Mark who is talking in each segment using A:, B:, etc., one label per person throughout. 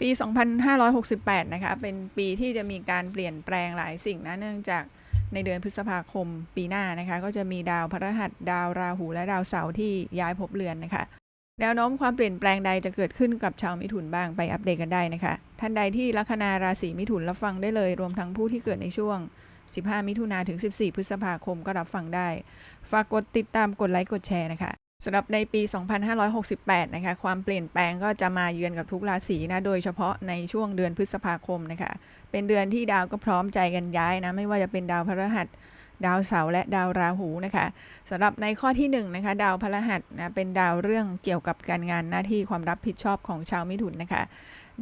A: ปี 2568 นะคะ เป็นปีที่จะมีการเปลี่ยนแปลงหลายสิ่งนะ เนื่องจากในเดือนพฤษภาคมปีหน้านะคะ ก็จะมีดาวพฤหัส ดาวราหู และดาวเสาร์ที่ย้ายภพเรือนนะคะ แนวโน้มความเปลี่ยนแปลงใดจะเกิดขึ้นกับชาวมิถุนบ้างไปอัปเดตกันได้นะคะ ท่านใดที่ลัคนาราศีมิถุนรับฟังได้เลย รวมทั้งผู้ที่เกิดในช่วง 15 มิถุนาถึง 14 พฤษภาคมก็รับฟังได้ ฝากกดติดตามกดไลค์กดแชร์นะคะ สำหรับในปี 2568 นะคะ ความเปลี่ยนแปลงก็จะมาเยือนกับทุกราศีนะ โดยเฉพาะในช่วงเดือนพฤษภาคมนะคะ เป็นเดือนที่ดาวก็พร้อมใจกันย้ายนะ ไม่ว่าจะเป็นดาวพฤหัส ดาวเสาร์และดาวราหูนะคะสำหรับในข้อที่1นงนะคะ ดาวพฤหัสนะ เป็นดาวเรื่องเกี่ยวกับการงานหน้าที่ความรับผิดชอบของชาวมิถุนนะคะ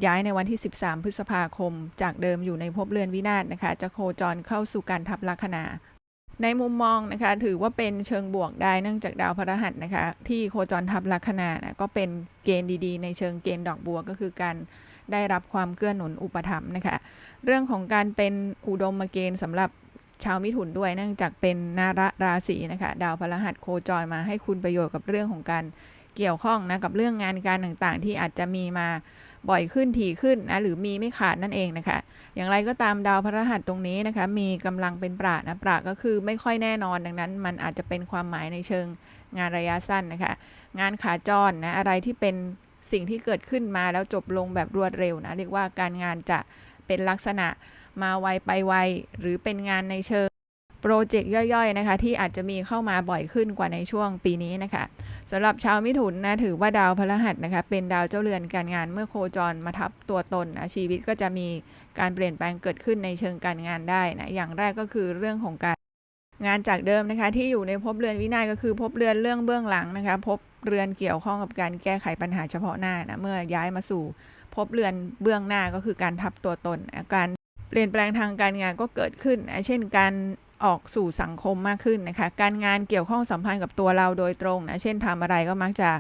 A: ย้ายในวันที่ 13 พฤษภาคม จากเดิมอยู่ในภพเรือนวินาศนะคะ จะโคจรเข้าสู่การทับลัคนา ในมุมมองนะคะ ถือว่าเป็นเชิงบวกได้เนื่องจากดาวพฤหัสนะคะ ที่โคจรทับลัคนานะก็เป็นเกณฑ์ดีๆ ในเชิงเกณฑ์ดอกบัวก็คือการได้รับความเกื้อหนุนอุปถัมภ์นะคะ เรื่องของการเป็นอุดมเกณฑ์สำหรับชาวมิถุนด้วยเนื่องจากเป็นนาระราศีนะคะ ดาวพฤหัสโคจรมาให้คุณประโยชน์กับเรื่องของการเกี่ยวข้องนะกับเรื่องงานการต่างๆ ที่อาจจะมีมา บ่อยขึ้นถี่ขึ้นนะหรือมีไม่ขาดนั่นเองนะคะ อย่างไรก็ตามดาวพฤหัสตรงนี้นะคะ มีกำลังเป็นปราดนะปราดก็คือไม่ค่อยแน่นอนดังนั้น มันอาจจะเป็นความหมายในเชิงงานระยะสั้นนะคะ งานขาจรนะอะไรที่เป็นสิ่งที่เกิดขึ้นมาแล้วจบลงแบบรวดเร็วนะเรียกว่าการงานจะเป็นลักษณะมาไวไปไวหรือเป็นงานในเชิงโปรเจกต์ย่อยๆนะคะ ที่อาจจะมีเข้ามาบ่อยขึ้นกว่าในช่วงปีนี้นะคะ สำหรับชาวมิถุนนะถือว่าดาวพฤหัสนะคะเป็นดาวเจ้าเรือนการงานเมื่อโคจรมาทับตัวตนนะชีวิตก็จะมีการเปลี่ยนแปลงเกิดขึ้นในเชิงการงานได้นะอย่างแรกก็คือเรื่องของการงานจากเดิมนะคะที่อยู่ในภพเรือนวินัยก็คือภพเรือนเรื่องเบื้องหลังนะคะภพเรือนเกี่ยวข้องกับการแก้ไขปัญหาเฉพาะหน้านะเมื่อย้ายมาสู่ภพเรือนเบื้องหน้าก็คือการทับตัวตนนะการเปลี่ยนแปลงทางการงานก็เกิดขึ้นนะเช่นการ ออกสู่สังคมมากขึ้นนะคะ การงานเกี่ยวข้องสัมพันธ์กับตัวเราโดยตรงนะ เช่นทำอะไรก็มักจะ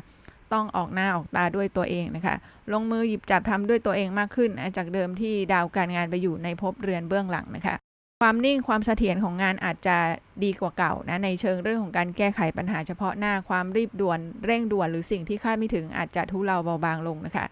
A: ต้องออกหน้าออกตาด้วยตัวเองนะคะ ลงมือหยิบจับทำด้วยตัวเองมากขึ้นนะจากเดิมที่ดาวการงานไปอยู่ในภพเรือนเบื้องหลังนะคะ ความนิ่งความเสถียรของงานอาจจะดีกว่าเก่านะในเชิงเรื่องของการแก้ไขปัญหาเฉพาะหน้าความรีบด่วนเร่งด่วนหรือสิ่งที่คาดไม่ถึงอาจจะทุเลาเบาบางลงนะคะ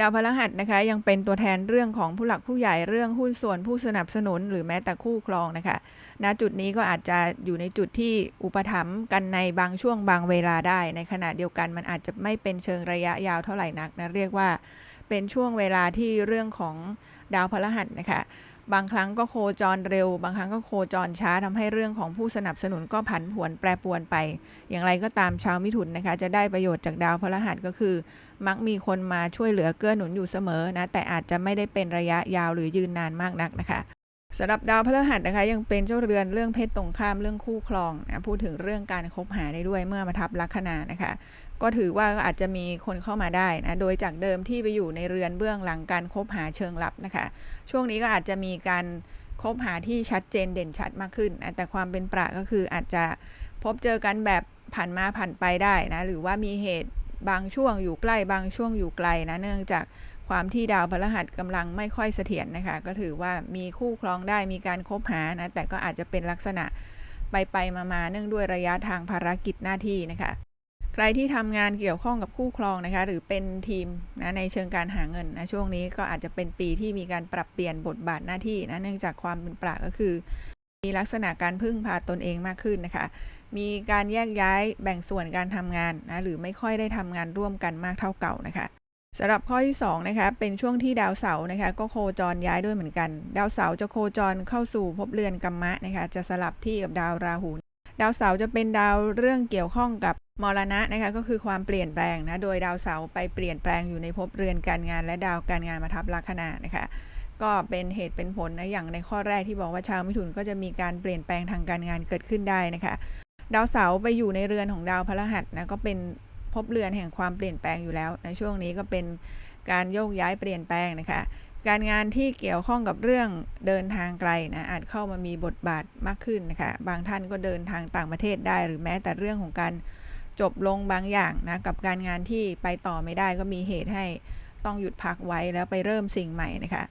A: ดาวพฤหัสนะคะยังเป็นตัวแทนเรื่องของผู้หลักผู้ใหญ่เรื่องหุ้นส่วนผู้สนับสนุนหรือแม้แต่คู่ครองนะคะณจุดนี้ก็อาจจะอยู่ในจุดที่อุปถัมภ์กันในบางช่วงบางเวลาได้ ในขณะเดียวกันมันอาจจะไม่เป็นเชิงระยะยาวเท่าไหร่นักนะเรียกว่าเป็นช่วงเวลาที่เรื่องของดาวพฤหัสนะคะ บางครั้งก็โคจรเร็ว บางครั้งก็โคจรช้าทำให้เรื่องของผู้สนับสนุนก็ผันผวนแปรปวนไป อย่างไรก็ตามชาวมิถุนนะคะ จะได้ประโยชน์จากดาวพฤหัสก็คือ มักมีคนมาช่วยเหลือเกื้อหนุนอยู่เสมอนะแต่อาจจะไม่ได้เป็นระยะยาวหรือยืนนานมากนักนะคะ สำหรับดาวพฤหัสนะคะยังเป็นเจ้าเรือนเรื่องเพศตรงข้ามเรื่องคู่ครองนะพูดถึงเรื่องการคบหาได้ด้วยเมื่อมาทับลัคนานะคะ ก็ถือว่าก็อาจจะมีคนเข้ามาได้นะโดยจากเดิมที่ไปอยู่ในเรือนเบื้องหลังการคบหาเชิงลับนะคะ ช่วงนี้ก็อาจจะมีการคบหาที่ชัดเจนเด่นชัดมากขึ้นนะแต่ความเป็นประก็คืออาจจะพบเจอกันแบบผ่านมาผ่านไปได้นะหรือว่ามีเหตุบางช่วงอยู่ใกล้บางช่วงอยู่ไกลนะเนื่องจาก ความที่ดาวพฤหัสกำลังไม่ค่อยเสถียรนะคะ ก็ถือว่ามีคู่ครองได้มีการคบหานะ แต่ก็อาจจะเป็นลักษณะไปไปมามาเนื่องด้วยระยะทางภารกิจหน้าที่นะคะ ใครที่ทำงานเกี่ยวข้องกับคู่ครองนะคะ หรือเป็นทีมนะในเชิงการหาเงินนะช่วงนี้ก็อาจจะเป็นปีที่มีการปรับเปลี่ยนบทบาทหน้าที่นะเนื่องจากความเป็นปราก็คือ มีลักษณะการพึ่งพาตนเองมากขึ้นนะคะ มีการแยกย้ายแบ่งส่วนการทำงานนะหรือไม่ค่อยได้ทำงานร่วมกันมากเท่าเก่านะคะ สำหรับข้อที่2นะคะเป็นช่วงที่ดาวเสาร์นะคะก็โคจรย้ายด้วยเหมือนกัน ดาวเสาร์จะโคจรเข้าสู่ภพเรือนกัมมะนะคะจะสลับที่กับดาวราหู ดาวเสาร์จะเป็นดาวเรื่องเกี่ยวข้องกับมรณะนะคะก็คือความเปลี่ยนแปลงนะโดยดาวเสาร์ไปเปลี่ยนแปลงอยู่ในภพเรือนการงาน และดาวการงานมาทับลัคนานะคะก็เป็นเหตุเป็นผลนะอย่างในข้อแรกที่บอกว่าชาวมิถุนก็จะมีการเปลี่ยนแปลงทางการงานเกิดขึ้นได้นะคะ ดาวเสาร์ไปอยู่ในเรือนของดาวพฤหัสนะก็เป็น ภพเรือนแห่งความเปลี่ยนแปลงอยู่แล้ว ในช่วงนี้ก็เป็นการโยกย้ายเปลี่ยนแปลงนะคะ การงานที่เกี่ยวข้องกับเรื่องเดินทางไกลนะอาจเข้ามามีบทบาทมากขึ้นนะคะ บางท่านก็เดินทางต่างประเทศได้ หรือแม้แต่เรื่องของการจบลงบางอย่างนะกับการงานที่ไปต่อไม่ได้ก็มีเหตุให้ต้องหยุดพักไว้แล้วไปเริ่มสิ่งใหม่นะคะ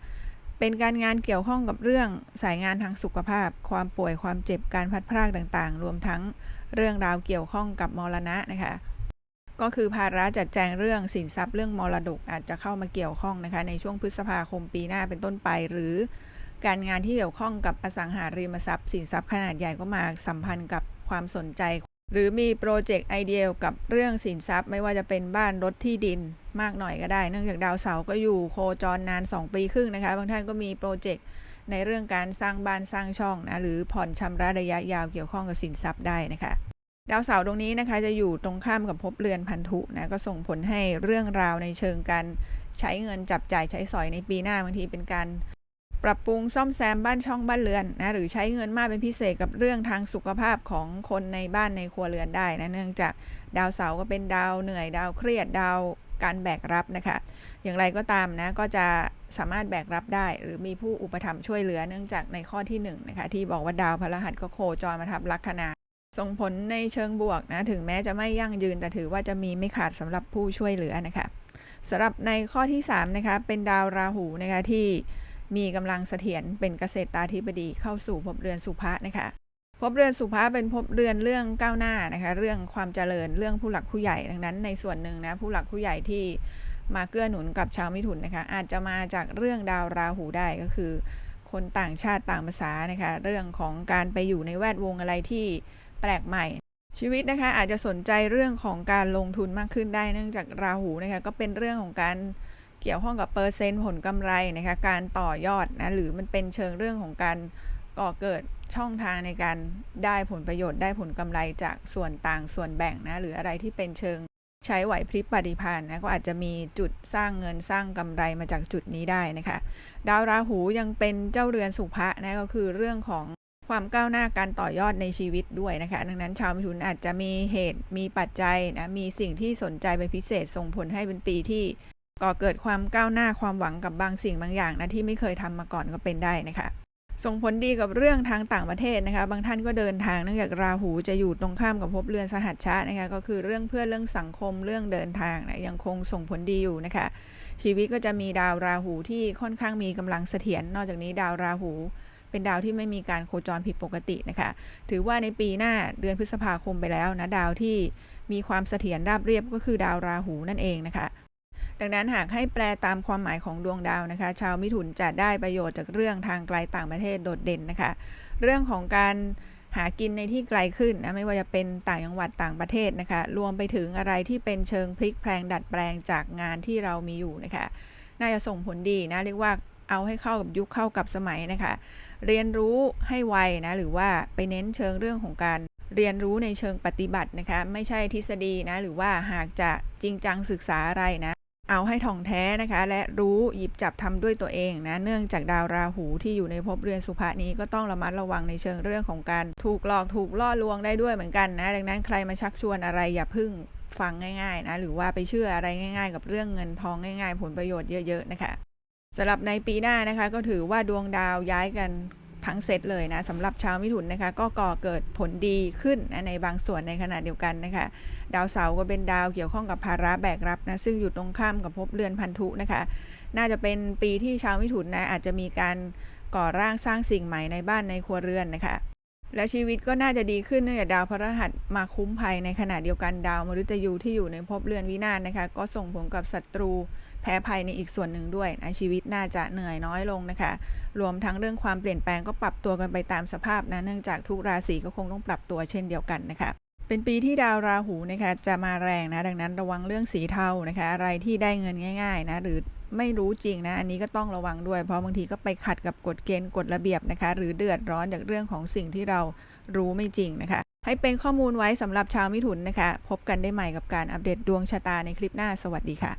A: เป็นการงานเกี่ยวข้องกับเรื่องสายงานทางสุขภาพ ความป่วยความเจ็บการพัดพรากต่างๆ รวมทั้งเรื่องราวเกี่ยวข้องกับมรณะนะคะ ก็คือภาระจัดแจงเรื่องสินทรัพย์เรื่องมรดกอาจจะเข้ามาเกี่ยวข้องนะคะในช่วงพฤษภาคมปีหน้าเป็นต้นไป หรือการงานที่เกี่ยวข้องกับอสังหาริมทรัพย์สินทรัพย์ขนาดใหญ่ก็มาสัมพันธ์กับความสนใจ หรือมีโปรเจกต์ไอเดียกับเรื่องสินทรัพย์ ไม่ว่าจะเป็นบ้านรถที่ดินมากหน่อยก็ได้ เนื่องจากดาวเสาร์ก็อยู่โคจรนาน 2 ปีครึ่งนะคะ บางท่านก็มีโปรเจกต์ในเรื่องการสร้างบ้านสร้างช่องนะหรือผ่อนชำระระยะยาวเกี่ยวข้องกับสินทรัพย์ได้นะคะ ดาวเสาร์ตรงนี้นะคะจะอยู่ตรงข้ามกับภพเรือนพันธุนะก็ส่งผลให้เรื่องราวในเชิงการใช้เงินจับจ่ายใช้สอยในปีหน้าบางทีเป็นการปรับปรุงซ่อมแซมบ้านช่องบ้านเรือนนะหรือใช้เงินมากเป็นพิเศษกับเรื่องทางสุขภาพของคนในบ้านในครัวเรือนได้นะเนื่องจากดาวเสาร์ก็เป็นดาวเหนื่อยดาวเครียดดาวการแบกรับนะคะ อย่างไรก็ตามนะก็จะสามารถแบกรับได้ หรือมีผู้อุปถัมภ์ช่วยเหลือเนื่องจากในข้อที่1นงนะคะที่บอกว่าดาวพฤหัสก็โคจรมาทับลัคนา ส่งผลในเชิงบวกนะถึงแม้จะไม่ยั่งยืนแต่ถือว่าจะมีไม่ขาดสำหรับผู้ช่วยเหลือนะคะสำหรับในข้อที่3นะคะเป็นดาวราหูนะคะที่มีกำลังเสถียรเป็นเกษตรตาธิบดีเข้าสู่ภพเรือนสุภะนะคะภพเรือนสุภะเป็นภพเรือนเรื่องก้าวหน้านะคะเรื่องความเจริญเรื่องผู้หลักผู้ใหญ่ดังนั้นในส่วนหนึ่งนะผู้หลักผู้ใหญ่ที่มาเกื้อหนุนกับชาวมิถุนนะคะอาจจะมาจากเรื่องดาวราหูได้ก็คือ คนต่างชาติต่างภาษานะคะเรื่องของการไปอยู่ในแวดวงอะไรที่ แปลกใหม่ ชีวิตนะคะอาจจะสนใจเรื่องของการลงทุนมากขึ้นได้เนื่องจากราหูนะคะก็เป็นเรื่องของการเกี่ยวข้องกับเปอร์เซ็นต์ผลกำไรนะคะการต่อยอดนะหรือมันเป็นเชิงเรื่องของการก่อเกิดช่องทางในการได้ผลประโยชน์ได้ผลกำไรจากส่วนต่างส่วนแบ่งนะหรืออะไรที่เป็นเชิงใช้ไหวพริบปฏิภาณนะก็อาจจะมีจุดสร้างเงินสร้างกำไรมาจากจุดนี้ได้นะคะ ดาวราหูยังเป็นเจ้าเรือนสุภะนะก็คือเรื่องของ ความก้าวหน้าการต่อยอดในชีวิตด้วยนะคะ ดังนั้นชาวมิถุนอาจจะมีเหตุมีปัจจัยนะมีสิ่งที่สนใจเป็นพิเศษส่งผลให้เป็นปีที่ก่อเกิดความก้าวหน้าความหวังกับบางสิ่งบางอย่างนะที่ไม่เคยทำมาก่อนก็เป็นได้นะคะ ส่งผลดีกับเรื่องทางต่างประเทศนะคะ บางท่านก็เดินทางเนื่องจากราหูจะอยู่ตรงข้ามกับภพเรือนสหัชชะนะคะก็คือเรื่องเพื่อนเรื่องสังคมเรื่องเดินทางนะยังคงส่งผลดีอยู่นะคะ ชีวิตก็จะมีดาวราหูที่ค่อนข้างมีกำลังเสถียรนอกจากนี้ดาวราหู เป็นดาวที่ไม่มีการโคจรผิดปกตินะคะ ถือว่าในปีหน้าเดือนพฤษภาคมไปแล้วนะดาวที่มีความเสถียรราบเรียบก็คือดาวราหูนั่นเองนะคะ ดังนั้นหากให้แปลตามความหมายของดวงดาวนะคะ ชาวมิถุนจะได้ประโยชน์จากเรื่องทางไกลต่างประเทศโดดเด่นนะคะ เรื่องของการหากินในที่ไกลขึ้นนะไม่ว่าจะเป็นต่างจังหวัดต่างประเทศนะคะ รวมไปถึงอะไรที่เป็นเชิงพลิกแพลงดัดแปลงจากงานที่เรามีอยู่นะคะ น่าจะส่งผลดีนะเรียกว่า เอาให้เข้ากับยุคเข้ากับสมัยนะคะ เรียนรู้ให้ไวนะหรือว่าไปเน้นเชิงเรื่องของการเรียนรู้ในเชิงปฏิบัตินะคะ ไม่ใช่ทฤษฎีนะหรือว่าหากจะจริงจังศึกษาอะไรนะเอาให้ท่องแท้นะคะ และรู้หยิบจับทำด้วยตัวเองนะ เนื่องจากดาวราหูที่อยู่ในภพเรือนสุภานี้ก็ต้องระมัดระวังในเชิงเรื่องของการถูกหลอกถูกล่อลวงได้ด้วยเหมือนกันนะ ดังนั้นใครมาชักชวนอะไรอย่าพึ่งฟังง่ายๆนะ หรือว่าไปเชื่ออะไรง่าย ๆ กับเรื่องเงินทองง่าย ๆ ผลประโยชน์เยอะ ๆ นะคะ สำหรับในปีหน้านะคะก็ถือว่าดวงดาวย้ายกันทั้งเซตเลยนะสำหรับชาวมิถุนนะคะ ก็ก่อเกิดผลดีขึ้นนะในบางส่วนในขณะเดียวกันนะคะ ดาวเสาร์ก็เป็นดาวเกี่ยวข้องกับภาระแบกรับนะซึ่งอยู่ตรงข้ามกับภพเรือนพันธุนะคะ น่าจะเป็นปีที่ชาวมิถุนนะอาจจะมีการก่อร่างสร้างสิ่งใหม่ในบ้านในครัวเรือนนะคะ และชีวิตก็น่าจะดีขึ้นเนื่องจากดาวพฤหัสมาคุ้มภัยในขณะเดียวกันดาวมฤตยูที่อยู่ในภพเรือนวินาศนะคะ ก็ส่งผลกับศัตรู แพ้ภัยในอีกส่วนหนึ่งด้วยนะชีวิตน่าจะเหนื่อยน้อยลงนะคะ รวมทั้งเรื่องความเปลี่ยนแปลงก็ปรับตัวกันไปตามสภาพนะเนื่องจากทุกราศีก็คงต้องปรับตัวเช่นเดียวกันนะคะเป็นปีที่ดาวราหูนะคะจะมาแรงนะดังนั้นระวังเรื่องสีเทานะคะ อะไรที่ได้เงินง่าย ๆ นะ หรือไม่รู้จริงนะ อันนี้ก็ต้องระวังด้วย เพราะบางทีก็ไปขัดกับกฎเกณฑ์กฎระเบียบนะคะ หรือเดือดร้อนจากเรื่องของสิ่งที่เรารู้ไม่จริงนะคะ ให้เป็นข้อมูลไว้สำหรับชาวมิถุนนะคะ พบกันได้ใหม่กับการอัปเดตดวงชะตาในคลิปหน้าสวัสดีค่ะ